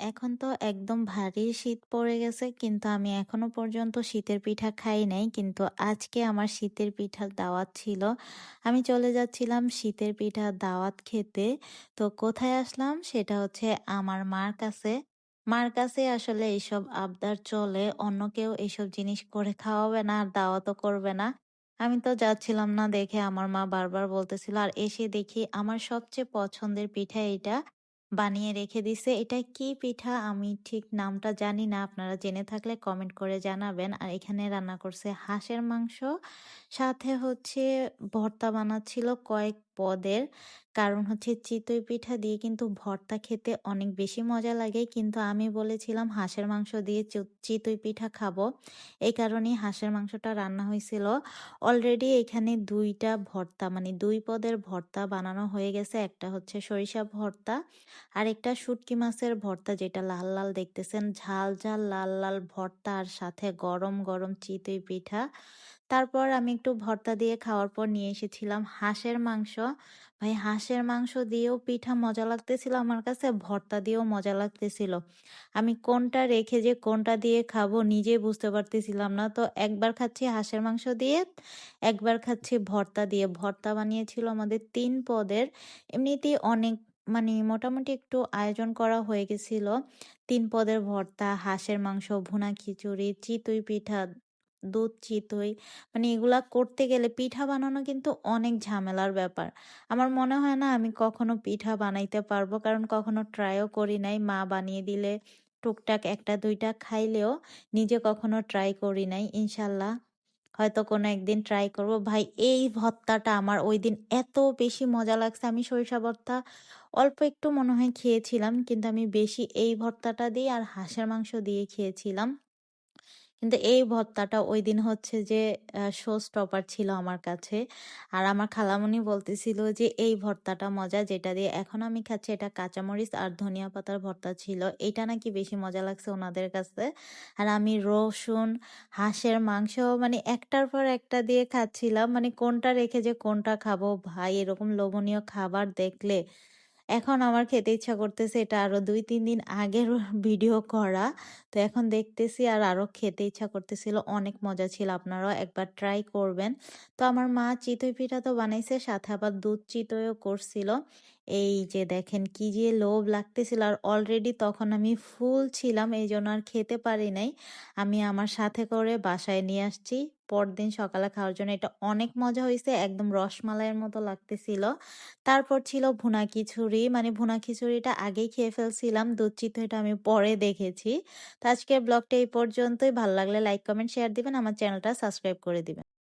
এখন তো একদম ভারী শীত পড়ে গেছে। কিন্তু আমি এখনও পর্যন্ত শীতের পিঠা খাই নাই। কিন্তু আজকে আমার শীতের পিঠার দাওয়াত ছিল। আমি চলে যাচ্ছিলাম শীতের পিঠার দাওয়াত খেতে। তো কোথায় আসলাম সেটা হচ্ছে আমার মার কাছে। মার কাছে আসলে এইসব আবদার চলে। অন্য কেউ এইসব জিনিস করে খাওয়াবে না, আর দাওয়াতও করবে না। আমি তো যাচ্ছিলাম না দেখে আমার মা বারবার বলতেছিল, আর এসে দেখি আমার সবচেয়ে পছন্দের পিঠা এটা বানিয়ে রেখে দিছে। এটা কি পিঠা আমি ঠিক নামটা জানি না। আপনারা জেনে থাকলে কমেন্ট করে জানাবেন। আর এখানে রান্না করছে হাঁসের মাংস। সাথে হচ্ছে ভর্তা বানাচ্ছিল কয়েক পদের। কারণ হচ্ছে চিতই পিঠা দিয়ে কিন্তু ভর্তা খেতে অনেক বেশি মজা লাগে। কিন্তু আমি বলেছিলাম হাঁসের মাংস দিয়ে চিতই পিঠা খাব। এই কারণেই হাঁসের মাংসটা রান্না হয়েছিল। অলরেডি এখানে দুইটা ভর্তা মানে দুই পদের ভর্তা বানানো হয়ে গেছে। একটা হচ্ছে সরিষা ভর্তা আরেকটা শুটকি মাছের ভর্তা যেটা লাল লাল দেখতেছেন, ঝাল ঝাল লাল লাল ভর্তা আর সাথে গরম গরম চিতই পিঠা। তারপর আমি একটু ভর্তা দিয়ে খাওয়ার পর নিয়ে এসেছিলাম হাঁসের মাংস। ভাই, হাঁসের মাংস দিয়েও পিঠা মজা লাগতেছিল, আমার কাছে ভর্তা দিয়েও মজা লাগতেছিল। আমি কোনটা রেখে যে কোনটা দিয়ে খাব নিজে বুঝতে পারতেছিলাম না। তো একবার খাচ্ছি হাঁসের মাংস দিয়ে, একবার খাচ্ছি ভর্তা দিয়ে। ভর্তা বানিয়েছিল আমাদের তিন পদের। এমনিতেই অনেক মানে মোটামুটি একটু আয়োজন করা হয়ে গেছিল। তিন পদের ভর্তা, হাঁসের মাংস, ভুনা খিচুড়ি, চিতই পিঠা, দুধ, চিতই মানে এগুলা করতে গেলে পিঠা বানানো কিন্তু অনেক ঝামেলার ব্যাপার। আমার মনে হয় না আমি কখনো পিঠা বানাইতে পারব, কারণ কখনো ট্রাইও করি নাই। মা বানিয়ে দিলে টুকটাক একটা দুইটা খাইলেও নিজে কখনো ট্রাই করি নাই, ইনশাল্লাহ। হয়তো কোনো একদিন ট্রাই করব। ভাই, এই ভর্তাটা আমার ওই দিন এত বেশি মজা লাগছে। আমি সরিষা ভর্তা অল্প একটু মনে হয় খেয়েছিলাম, কিন্তু আমি বেশি এই ভর্তাটা দিয়ে আর হাঁসের মাংস দিয়ে খেয়েছিলাম। কিন্তু এই ভর্তাটা ওই দিন হচ্ছে যে শো স্টপার ছিল আমার কাছে। আর আমার খালামণি বলতেছিল যে, এই ভর্তাটা মজা যেটা দিয়ে এখন আমি খাচ্ছি এটা কাঁচামরিচ আর ধনিয়া পাতার ভর্তা ছিল। এটা নাকি বেশি মজা লাগছে ওনাদের কাছে। আর আমি রসুন, হাঁসের মাংস মানে একটার পর একটা দিয়ে খাচ্ছিলাম। মানে কোনটা রেখে যে কোনটা খাব? ভাই, এরকম লোভনীয় খাবার দেখলে এখন আমার খেতে ইচ্ছা করতেছে এটা আরও দুই, তিন দিন আগের ভিডিও করা। তো এখন দেখতেছি আর আরও খেতে ইচ্ছা করতেছিল, অনেক মজা ছিল, আপনারাও একবার ট্রাই করবেন। তো আমার মা চিতই পিঠা তো বানাইছে, সাথে আবার দুধ চিতইও করছিল। এই যে দেখেন কি যে লোভ লাগতেছিল। আর অলরেডি তখন আমি ফুল ছিলাম এই জন্য আর খেতে পারি নাই। আমি আমার সাথে করে বাসায় নিয়ে আসছি। পরদিন সকালে খাওয়ার জন্য এটা অনেক মজা হয়েছে, একদম রসমালাইয়ের মতো লাগতেছিল। তারপর ছিল ভুনা খিচুড়ি মানে ভুনা খিচুড়িটা আগেই খেয়ে ফেলছিলাম দুধ চিত্তটা আমি পরে দেখেছি। তো আজকের ব্লগটা এই পর্যন্তই, ভালো লাগলে লাইক কমেন্ট শেয়ার দিবেন, আমার চ্যানেলটা সাবস্ক্রাইব করে দিবেন।